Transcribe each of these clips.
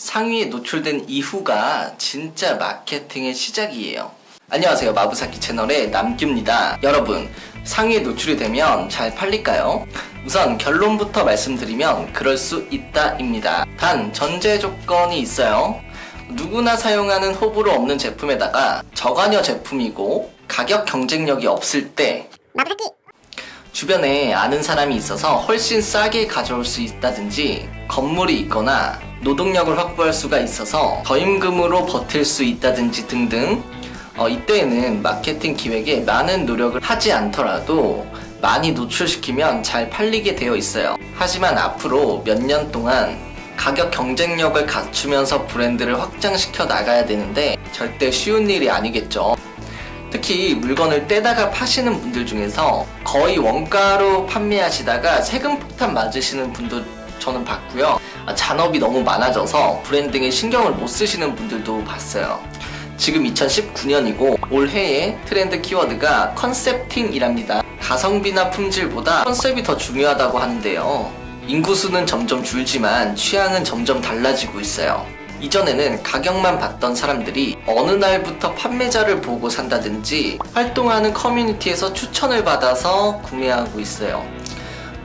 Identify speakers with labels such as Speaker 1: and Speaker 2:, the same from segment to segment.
Speaker 1: 상위에 노출된 이후가 진짜 마케팅의 시작이에요. 안녕하세요. 마부사키 채널의 남규입니다. 여러분, 상위에 노출이 되면 잘 팔릴까요? 우선 결론부터 말씀드리면 그럴 수 있다입니다. 단, 전제 조건이 있어요. 누구나 사용하는 호불호 없는 제품에다가 저가녀 제품이고 가격 경쟁력이 없을 때
Speaker 2: 마부사키
Speaker 1: 주변에 아는 사람이 있어서 훨씬 싸게 가져올 수 있다든지 건물이 있거나 노동력을 확보할 수가 있어서 저임금으로 버틸 수 있다든지 등등 어, 이때에는 마케팅 기획에 많은 노력을 하지 않더라도 많이 노출시키면 잘 팔리게 되어 있어요. 하지만 앞으로 몇 년 동안 가격 경쟁력을 갖추면서 브랜드를 확장시켜 나가야 되는데 절대 쉬운 일이 아니겠죠. 특히 물건을 떼다가 파시는 분들 중에서 거의 원가로 판매하시다가 세금 폭탄 맞으시는 분도 저는 봤고요. 아, 잔업이 너무 많아져서 브랜딩에 신경을 못 쓰시는 분들도 봤어요. 지금 2019년이고 올해의 트렌드 키워드가 컨셉팅이랍니다. 가성비나 품질보다 컨셉이 더 중요하다고 하는데요. 인구수는 점점 줄지만 취향은 점점 달라지고 있어요. 이전에는 가격만 봤던 사람들이 어느 날부터 판매자를 보고 산다든지 활동하는 커뮤니티에서 추천을 받아서 구매하고 있어요.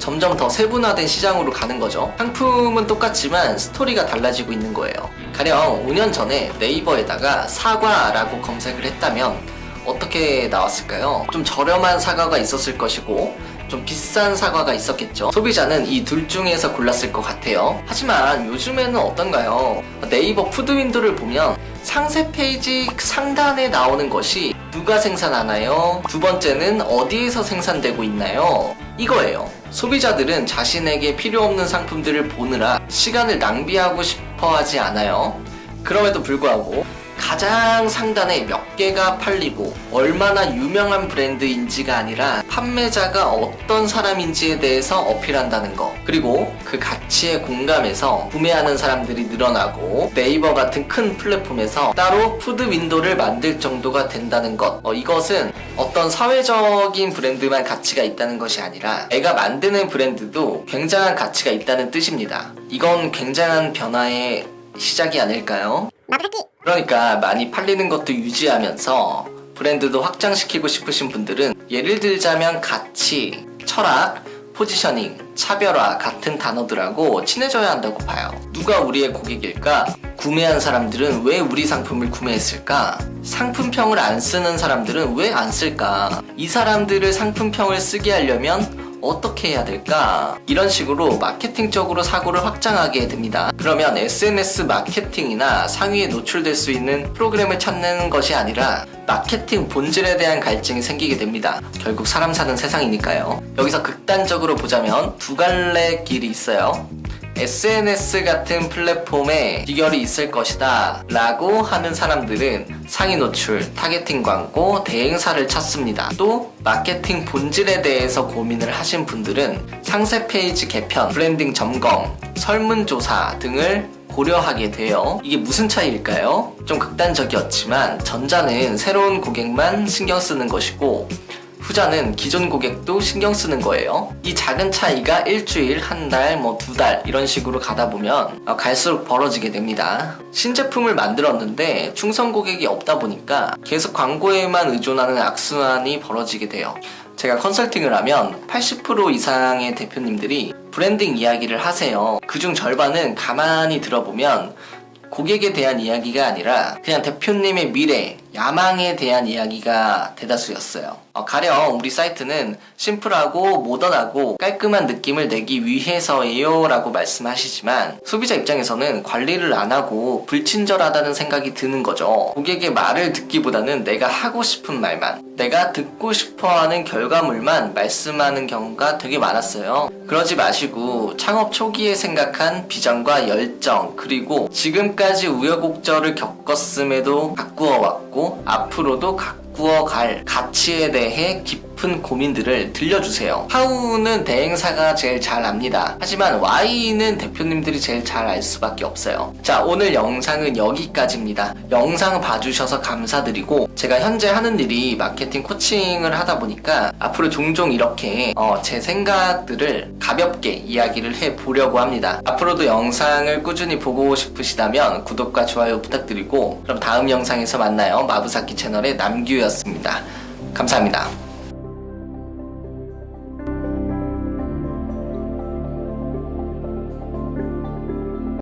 Speaker 1: 점점 더 세분화된 시장으로 가는 거죠. 상품은 똑같지만 스토리가 달라지고 있는 거예요. 가령 5년 전에 네이버에다가 사과라고 검색을 했다면 어떻게 나왔을까요? 좀 저렴한 사과가 있었을 것이고 좀 비싼 사과가 있었겠죠. 소비자는 이 둘 중에서 골랐을 것 같아요. 하지만 요즘에는 어떤가요? 네이버 푸드 윈도를 보면 상세 페이지 상단에 나오는 것이 누가 생산하나요? 두 번째는 어디에서 생산되고 있나요? 이거예요. 소비자들은 자신에게 필요 없는 상품들을 보느라 시간을 낭비하고 싶어 하지 않아요. 그럼에도 불구하고 가장 상단에 몇 개가 팔리고 얼마나 유명한 브랜드인지가 아니라 판매자가 어떤 사람인지에 대해서 어필한다는 거. 그리고 그 가치에 공감해서 구매하는 사람들이 늘어나고 네이버 같은 큰 플랫폼에서 따로 푸드 윈도를 만들 정도가 된다는 것. 어, 이것은 어떤 사회적인 브랜드만 가치가 있다는 것이 아니라 내가 만드는 브랜드도 굉장한 가치가 있다는 뜻입니다. 이건 굉장한 변화의 시작이 아닐까요?
Speaker 2: 마부사키
Speaker 1: 그러니까 많이 팔리는 것도 유지하면서 브랜드도 확장시키고 싶으신 분들은 예를 들자면 가치, 철학, 포지셔닝, 차별화 같은 단어들하고 친해져야 한다고 봐요. 누가 우리의 고객일까? 구매한 사람들은 왜 우리 상품을 구매했을까? 상품평을 안 쓰는 사람들은 왜 안 쓸까? 이 사람들을 상품평을 쓰게 하려면 어떻게 해야 될까? 이런 식으로 마케팅적으로 사고를 확장하게 됩니다. 그러면 SNS 마케팅이나 상위에 노출될 수 있는 프로그램을 찾는 것이 아니라 마케팅 본질에 대한 갈증이 생기게 됩니다. 결국 사람 사는 세상이니까요. 여기서 극단적으로 보자면 두 갈래 길이 있어요. SNS 같은 플랫폼에 비결이 있을 것이다 라고 하는 사람들은 상위 노출, 타겟팅 광고, 대행사를 찾습니다. 또 마케팅 본질에 대해서 고민을 하신 분들은 상세 페이지 개편, 브랜딩 점검, 설문조사 등을 고려하게 돼요. 이게 무슨 차이일까요? 좀 극단적이었지만 전자는 새로운 고객만 신경 쓰는 것이고 후자는 기존 고객도 신경 쓰는 거예요. 이 작은 차이가 일주일, 한 달, 뭐 두 달 이런 식으로 가다 보면 어, 갈수록 벌어지게 됩니다. 신제품을 만들었는데 충성 고객이 없다 보니까 계속 광고에만 의존하는 악순환이 벌어지게 돼요. 제가 컨설팅을 하면 80% 이상의 대표님들이 브랜딩 이야기를 하세요. 그중 절반은 가만히 들어보면 고객에 대한 이야기가 아니라 그냥 대표님의 미래, 야망에 대한 이야기가 대다수였어요. 어, 가령 우리 사이트는 심플하고 모던하고 깔끔한 느낌을 내기 위해서예요 라고 말씀하시지만 소비자 입장에서는 관리를 안 하고 불친절하다는 생각이 드는 거죠. 고객의 말을 듣기보다는 내가 하고 싶은 말만, 내가 듣고 싶어 하는 결과물만 말씀하는 경우가 되게 많았어요. 그러지 마시고 창업 초기에 생각한 비전과 열정, 그리고 지금까지 우여곡절을 겪었음에도 가꾸어 왔고 앞으로도 가꾸어 갈 가치에 대해 깊이 싶은 고민들을 들려주세요. 하우는 대행사가 제일 잘 압니다. 하지만 Y는 대표님들이 제일 잘 알 수밖에 없어요. 자, 오늘 영상은 여기까지입니다. 영상 봐주셔서 감사드리고 제가 현재 하는 일이 마케팅 코칭을 하다 보니까 앞으로 종종 이렇게 어, 제 생각들을 가볍게 이야기를 해 보려고 합니다. 앞으로도 영상을 꾸준히 보고 싶으시다면 구독과 좋아요 부탁드리고 그럼 다음 영상에서 만나요. 마부사키 채널의 남규였습니다. 감사합니다.